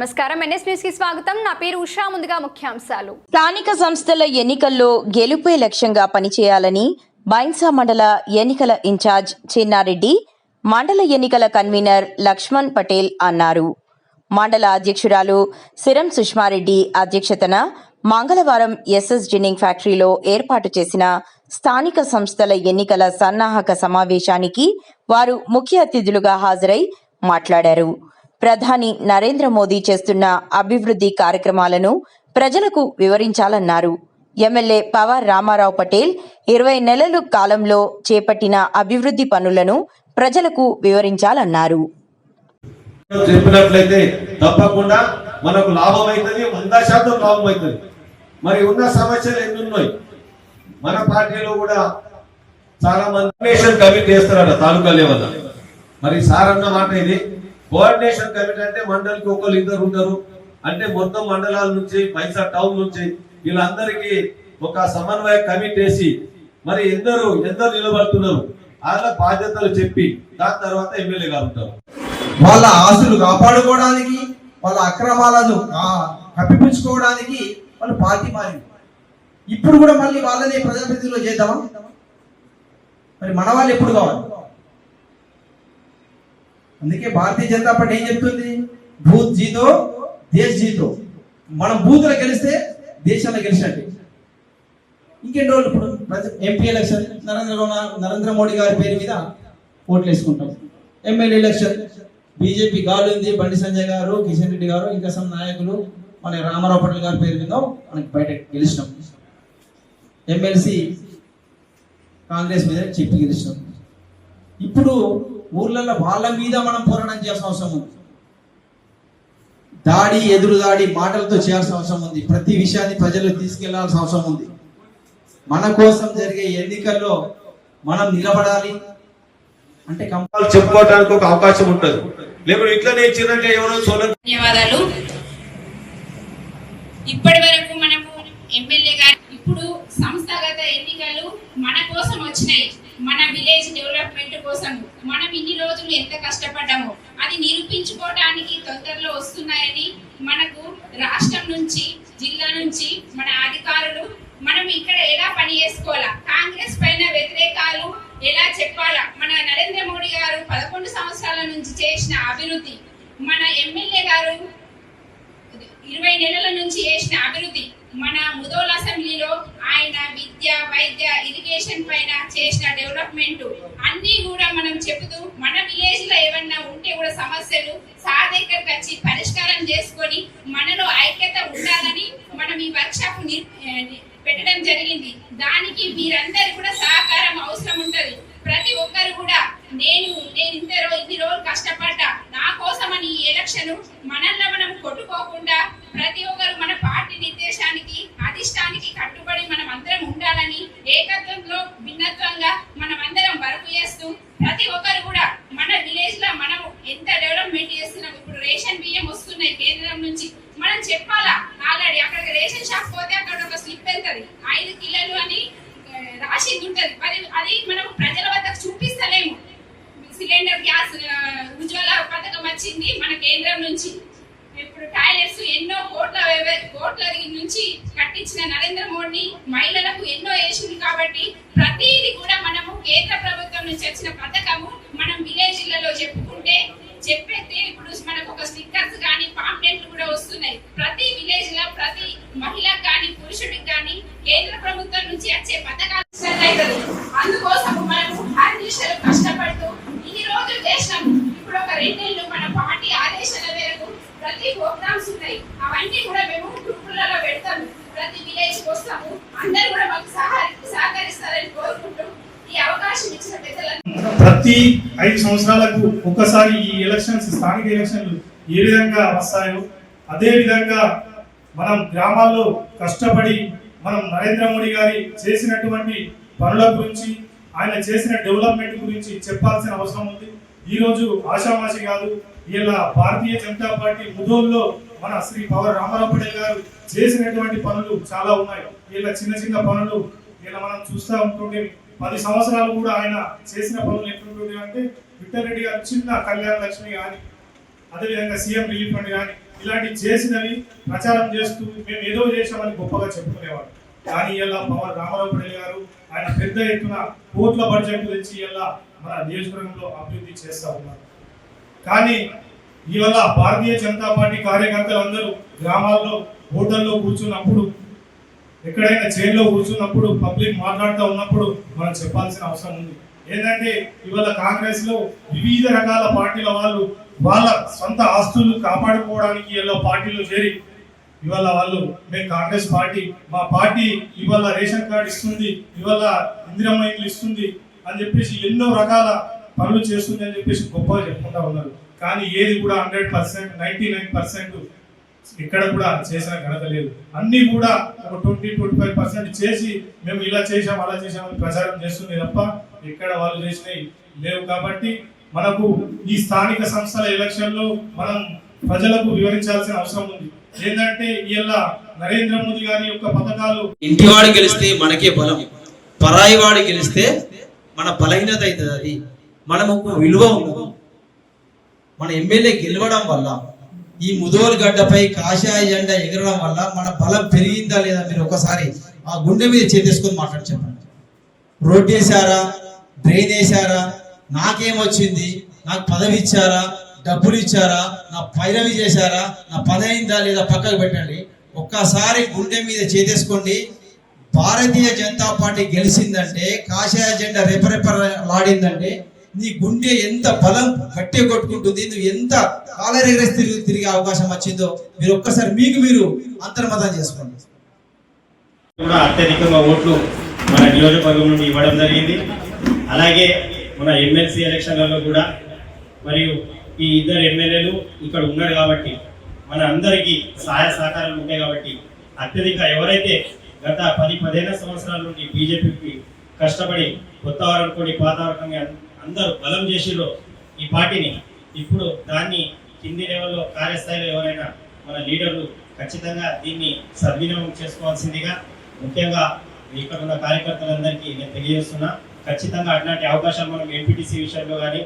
నమస్కారం. ఎన్ఎస్ న్యూస్కి స్వాగతం. నా పేరు ఉషా. ముందుగా ముఖ్యాంశాలు. స్థానిక సంస్థల ఎన్నికల్లో గెలుపే లక్ష్యంగా పనిచేయాలని బైన్సా మండల ఎన్నికల ఇన్ఛార్జ్ చిన్నారెడ్డి మండల ఎన్నికల కన్వీనర్ లక్ష్మణ్ పటేల్ అన్నారు. మండల అధ్యక్షురాలు సిరం సుష్మారెడ్డి అధ్యక్షతన మంగళవారం ఎస్ఎస్ జిన్నింగ్ ఫ్యాక్టరీలో ఏర్పాటు చేసిన స్థానిక సంస్థల ఎన్నికల సన్నాహక సమావేశానికి వారు ముఖ్య అతిథులుగా హాజరై మాట్లాడారు. ప్రధాని నరేంద్ర మోదీ చేస్తున్న అభివృద్ధి కార్యక్రమాలను ప్రజలకు వివరించాలన్నారు. ఎమ్మెల్యే పవర్ రామారావు పటేల్ ఇరవై నెలల కాలంలో చేపట్టిన అభివృద్ధి పనులను ప్రజలకు వివరించాలన్నారు. చెప్పినట్లయితే తప్పకుండా మనకు లాభం అవుతుంది వంద శాతం లాభం అవుతుంది మరి ఉన్న సమస్యలు ఎన్ని ఉన్నాయి మన పార్టీలో కూడా చాలా మంది కోఆర్డినేషన్ కమిటీ చేస్తారట తాలూకా లెవెల్ మరి సార్ అన్న మాట ఇది. కోఆర్డినేషన్ కమిటీ అంటే మండలికి ఒకరు ఇద్దరు ఉంటారు. అంటే మొత్తం మండలాల నుంచి పైసా టౌన్ నుంచి వీళ్ళందరికీ ఒక సమన్వయ కమిటీ వేసి మరి ఎందరు ఎందరు నిలబడుతున్నారు. వాళ్ళ బాధ్యతలు చెప్పి దాని తర్వాత ఎమ్మెల్యే ఉంటారు. వాళ్ళ ఆస్తులు కాపాడుకోవడానికి వాళ్ళ అక్రమాలను ఆ- కప్పిపుచ్చుకోవడానికి వాళ్ళు పార్టీ మారింది. ఇప్పుడు కూడా మళ్ళీ వాళ్ళని ప్రజాప్రతినిధులు చేద్దామా? మరి మన వాళ్ళు ఎప్పుడు కావాలి? అందుకే భారతీయ జనతా పార్టీ ఏం చెప్తుంది? భూత్ జీతో దేశ్ జీతో. మనం బూతులు గెలిస్తే దేశంలో గెలిచినట్టు. ఇంకెన్ని రోజులు ఇప్పుడు ఎంపీ ఎలక్షన్ నరేంద్ర నరేంద్ర మోడీ గారి పేరు మీద ఓట్లు వేసుకుంటాం ఎమ్మెల్యే ఎలక్షన్ బీజేపీ గాలు ఉంది బండి సంజయ్ గారు కిషన్ రెడ్డి గారు ఇంకా సమ్ నాయకులు మన రామారావు పటేల్ గారి పేరు మీద మనకి బయట గెలిచినాం. ఎమ్మెల్సీ కాంగ్రెస్ మీద చెప్పి గెలిచినాం. ఇప్పుడు ఊర్లలో వాళ్ళ మీద మనం పోరాటం చేయాల్సిన అవసరం ఉంది. దాడి ఎదురు దాడి మాటలతో చేయాల్సిన అవసరం ఉంది. ప్రతి విషయాన్ని ప్రజలకు తీసుకెళ్ళాల్సిన అవసరం ఉంది. మన కోసం జరిగే ఎన్నికల్లో మనం నిలబడాలి. అంటే వాళ్ళు చెప్పుకోవడానికి ఒక అవకాశం ఉంటుంది. లేకపోతే ఇట్లనే ఇచ్చినట్టే ఎవరో సోలం ధన్యవాదాలు. ఇప్పటి వరకు మనకు ఎమ్మెల్యే గారు ఇప్పుడు సంస్థాగత ఎన్నికలు మన కోసం వచ్చినాయి. మన విలేజ్ డెవలప్మెంట్ కోసం మనం ఇన్ని రోజులు ఎంత కష్టపడ్డామో అది నిరూపించుకోవడానికి తొందరలో వస్తున్నాయని మనకు రాష్ట్రం నుంచి జిల్లా నుంచి మన అధికారులు మనం ఇక్కడ ఎలా పని చేసుకోవాలా కాంగ్రెస్ పైన వ్యతిరేకాలు ఎలా చెప్పాలా మన నరేంద్ర మోడీ గారు పదకొండు సంవత్సరాల నుంచి చేసిన అభివృద్ధి మన ఎమ్మెల్యే గారు ఇరవై నెలల నుంచి చేసిన అభివృద్ధి మన ముదోల్ అసెంబ్లీలో ఆయన విద్య వైద్య ఇరిగేషన్ పైన చేసిన డెవలప్మెంట్ అన్ని కూడా మనం చెబుతూ మన విలేజ్లో ఏమన్నా ఉంటే కూడా సమస్యలు సార్ దగ్గరకు వచ్చి పరిష్కారం చేసుకొని మనలో ఐక్యత ఉండాలని మనం ఈ వర్క్షాప్ పెట్టడం జరిగింది. దానికి మీరందరి కూడా సహకారం అవసరం ఉంటది ప్రతి ఒక్కరు కూడా నేను నేను ఇంత రో ఇన్ని రోజులు కష్టపడ్డా నా కోసమని ఈ ఎలక్షన్ మనల్ని మనం కొట్టుకోకుండా ప్రతి ఒక్కరు మన పార్టీ నిర్దేశానికి అధిష్టానికి కట్టుబడి మనం అందరం ఉండాలని ఏకత్వంలో భిన్నత్వంగా మనం అందరం వర్క్ చేస్తూ ప్రతి ఒక్కరు కూడా మన విలేజ్లో మనం ఎంత డెవలప్మెంట్ చేస్తున్నాం ఇప్పుడు రేషన్ బియ్యం వస్తున్నాయి కేంద్రం నుంచి మనం చెప్పాలా ఆల్రెడీ అక్కడ రేషన్ షాప్ పోతే అక్కడ ఒక స్లిప్ వెళ్తది ఐదు కిలోలు అని ఆ, రాసింది ఉంటది మరి అది మనం ప్రజల వద్దకు చూపిస్తలేము సిలిండర్ గ్యాస్ ఆ, ఉజ్వల పథకం వచ్చింది మన కేంద్రం నుంచి. ఇప్పుడు టాయిలెట్స్ ఎన్నో కోట్ల కోట్ల నుంచి కట్టించిన నరేంద్ర మోడీ మహిళలకు ఎన్నో వేసింది కాబట్టి ప్రతిది కూడా మనము కేంద్ర ప్రభుత్వం నుంచి వచ్చిన పథకము. మనం విలేజ్లలో చెప్పుకుంటే చెప్పేస్తే ఇప్పుడు మనకు ఒక స్టిక్కర్స్ కానీ పాంప్లెట్లు కూడా వస్తున్నాయి. ప్రతి విలేజ్లో ప్రతి మహిళకు కానీ పురుషుడికి కానీ కేంద్ర ప్రభుత్వం నుంచి వచ్చే పథకాలు అందుకోసం మనము హర్నిశలు ఉద్దేశం. ఇప్పుడు ఒక రెండేళ్ళు మన పార్టీ ఆదేశాల మేరకు ప్రతి ప్రోగ్రామ్స్ ఉన్నాయి. అవన్నీ కూడా మేము గ్రూపులలో పెడతాము. ప్రతి విలేజ్ వస్తాము. అందరూ కూడా మాకు సహ- సహకరిస్తారని కోరుకుంటూ ఈ అవకాశం ఇచ్చిన పెద్దలందరికీ ప్రతి ఐదు సంవత్సరాలకు ఒక్కసారి ఈ ఎలక్షన్స్ స్థానిక ఎలక్షన్లు ఏ విధంగా వస్తాయో అదే విధంగా మనం గ్రామాల్లో కష్టపడి మనం నరేంద్ర మోడీ గారి చేసినటువంటి పనుల గురించి ఆయన చేసిన డెవలప్మెంట్ గురించి చెప్పాల్సిన అవసరం ఉంది. ఈ రోజు ఆషామాషి కాదు ఇలా భారతీయ జనతా పార్టీ ముదోల్లో మన శ్రీ పవర్ రామారావు పటేల్ గారు చేసినటువంటి పనులు చాలా ఉన్నాయి. ఇలా చిన్న చిన్న పనులు ఇలా మనం చూస్తూ ఉంటుంటే పది సంవత్సరాలు కూడా ఆయన చేసిన పనులు ఎట్లుంటుంది అంటే విఠల్ గారు చిన్న కళ్యాణ లక్ష్మి కానీ అదేవిధంగా సీఎం రిలీఫ్ ఫండ్ కానీ ఇలాంటి చేసినవి ప్రచారం చేస్తూ మేము ఏదో చేశామని గొప్పగా చెప్పుకునేవాడు కానీ ఇలా పవన్ రామారావు పటేల్ గారు ఆయన పెద్ద ఎత్తున కోట్ల బడ్జెట్ తెచ్చి ఇలా మన నియోజకవర్గంలో అభివృద్ధి చేస్తూ ఉన్నారు. కానీ ఇవాళ భారతీయ జనతా పార్టీ కార్యకర్తలందరూ గ్రామాల్లో హోటల్లో కూర్చున్నప్పుడు ఎక్కడైనా జైల్లో కూర్చున్నప్పుడు పబ్లిక్ మాట్లాడుతూ ఉన్నప్పుడు మనం చెప్పాల్సిన అవసరం ఉంది. ఏంటంటే ఇవాళ కాంగ్రెస్లో వివిధ రకాల పార్టీల వాళ్ళు వాళ్ళ సొంత ఆస్తులు కాపాడుకోవడానికి ఇలా పార్టీలో చేరి ఇవాళ వాళ్ళు మేము కాంగ్రెస్ పార్టీ మా పార్టీ ఇవాళ రేషన్ కార్డు ఇస్తుంది ఇవాళ ఇందిరమ్మ ఇస్తుంది అని చెప్పేసి ఎన్నో రకాల పనులు చేస్తుంది అని చెప్పేసి గొప్పగా చెప్పుకుంటా ఉన్నారు. కానీ ఏది కూడా hundred percent ninety nine percent ఇక్కడ కూడా చేసిన ఘనత లేదు. అన్నీ కూడా ఒక ట్వంటీ ట్వంటీ ఫైవ్ పర్సెంట్ చేసి మేము ఇలా చేసాం అలా చేసామని ప్రచారం చేస్తుంది తప్ప ఇక్కడ వాళ్ళు చేసినవి లేవు కాబట్టి మనకు ఈ స్థానిక సంస్థల ఎలక్షన్లో మనం ప్రజలకు వివరించాల్సిన అవసరం ఉంది. ఏంటంటే ఇలా నరేంద్ర మోదీ గారి యొక్క పథకాలు ఇంటివాడు గెలిస్తే మనకే బలం పరాయి వాడు గెలిస్తే మన బలహీనత అవుతుంది అది. మనము ఒక విలువ ఉండదు. మన ఎమ్మెల్యే గెలవడం వల్ల ఈ ముదోలు గడ్డపై కాషాయ జెండా ఎగరడం వల్ల మన బలం పెరిగిందా లేదా మీరు ఒకసారి ఆ గుండె మీద చేతేసుకొని మాట్లాడి చెప్పండి. రోడ్డు వేసారా డ్రైన్ వేసారా నాకేమొచ్చింది నాకు పదవి ఇచ్చారా? డబ్బులు ఇచ్చారా? నా పైరవి చేశారా? నా పని అయిందా లేదా పక్కకు పెట్టండి. ఒక్కసారి గుండె మీద చేతేసుకోండి. భారతీయ జనతా పార్టీ గెలిచిందంటే కాషాయ జెండా రెపరెపలాడిందంటే నీ గుండె ఎంత బలం గట్టిగా కొట్టుకుంటుంది నువ్వు ఎంత కాలరెగరేసి తిరిగి తిరిగే అవకాశం వచ్చిందో మీరు ఒక్కసారి మీకు మీరు అంతర్మతం చేసుకోండి. కూడా అత్యధికంగా ఓట్లు మన నియోజకవర్గం నుండి ఇవ్వడం జరిగింది. అలాగే మన ఎమ్మెల్సీ ఎలక్షన్లలో కూడా మరియు ఈ ఇద్దరు ఎమ్మెల్యేలు ఇక్కడ ఉన్నారు కాబట్టి మన అందరికీ సహాయ సహకారాలు ఉంటాయి కాబట్టి అత్యధిక ఎవరైతే గత పది పదిహేను సంవత్సరాల నుండి బీజేపీకి కష్టపడి కొత్త వారనుకోండి పాత వారకంగా అందరూ బలం చేసిరో ఈ పార్టీని. ఇప్పుడు దాన్ని కింది లెవెల్లో కార్యస్థాయిలో ఎవరైనా మన లీడర్లు ఖచ్చితంగా దీన్ని సద్వినియోగం చేసుకోవాల్సిందిగా ముఖ్యంగా ఇక్కడ ఉన్న కార్యకర్తలందరికీ నేను తెలియజేస్తున్నా. ఖచ్చితంగా అట్లాంటి అవకాశాలు మనం ఎంపీటీసీ విషయంలో కానీ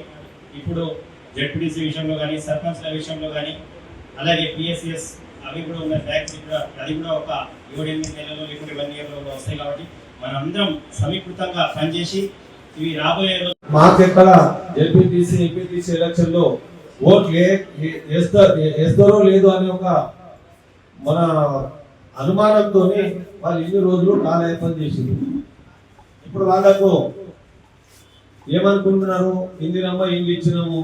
ఇప్పుడు జెడ్పీటీసీ విషయంలో కానీ సర్పంచ్ల విషయంలో కానీ అలాగే పిఎస్సిఎస్ అవి కూడా ఉన్న ఫ్యాక్టరీ కూడా అది కూడా ఒక ఏడెనిమిది నెలలు లేకుంటే వన్ ఇయర్లో వస్తాయి కాబట్టి మనందరం సమీకృతంగా పనిచేసి ఇవి రాబోయే రోజు మాకు ఎక్కడ ఎల్పిటిసి ఎంపీటీసీ ఎలక్షన్లో ఓట్లు వేస్తారో లేదు అనే ఒక మన అనుమానంతో వాళ్ళు ఇన్ని రోజులు కాలయాపన చేసింది ఇప్పుడు వాళ్ళకు ఏమనుకుంటున్నారు? ఇందిరమ్మ ఇల్లు ఇచ్చినాము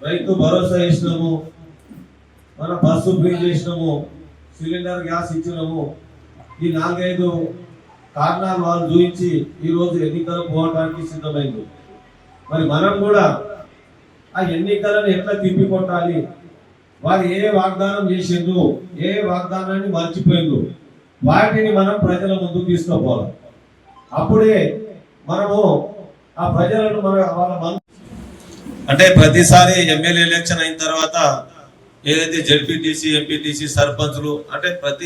రైతు భరోసా ఇచ్చినాము మన బస్సు ఫ్రీ చేసినాము సిలిండర్ గ్యాస్ ఇచ్చినాము. ఈ నాలుగైదు కారణాలు వాళ్ళు చూపించి ఈరోజు ఎన్నికలు పోవడానికి సిద్ధమైంది. మరి మనం కూడా ఆ ఎన్నికలను ఎట్లా తిప్పి కొట్టాలి వారు ఏ వాగ్దానం చేసిండ్రు ఏ వాగ్దానాన్ని మర్చిపోయిండ్రు? వాటిని మనం ప్రజల ముందుకు తీసుకుపోవాలి. అప్పుడే మనము ఆ ప్రజలను మన వాళ్ళ అంటే ప్రతిసారి ఎమ్మెల్యే ఎలక్షన్ అయిన తర్వాత ఏదైతే జడ్పీటీసీ ఎంపీటీసీ సర్పంచ్లు అంటే ప్రతి